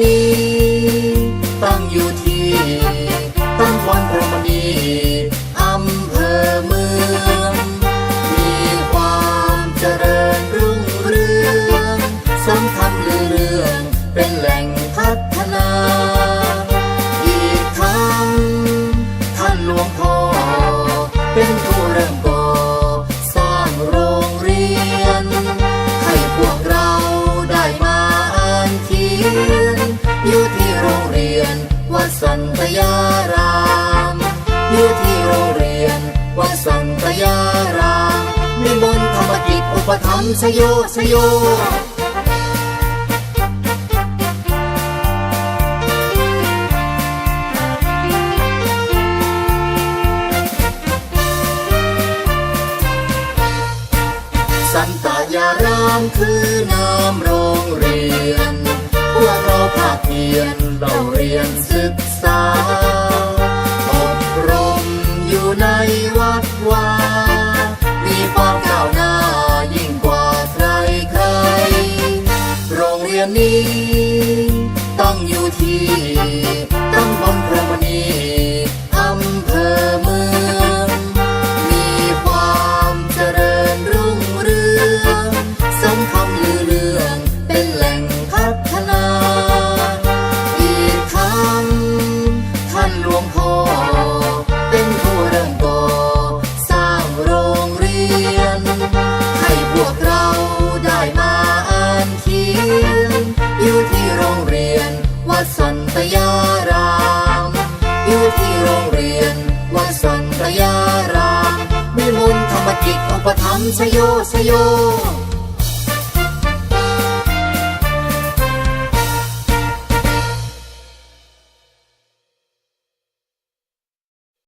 นี้ ตั้งอยู่ที่ตำบลพรหมณีอำเภอเมือง มีความเจริญรุ่งเรืองสมคำลือเรื่องเป็นแหล่งพัฒนา อีกทั้งท่านหลวงพ่อเป็นผู้เริ่ม สันตยารามอยู่ที่โรงเรียนวัดสันตยารามมีมนต์ธรรมกิจอุปถัมภ์ชโยชโยสันตยารามคือนามโรงเรียน ภาคเพียนเราเรียนศึกษา อบรมอยู่ในวัดวา มีความก้าวหน้ายิ่งกว่าใครใคร โรงเรียนนี้ตั้งอยู่ที่ตำบลพรมณีอำเภอเมือง นตยารามอยู่ที่โรงเรียนวัดสันตยารามมีมนธรรมกิจอุปถัมภ์ชโยชโย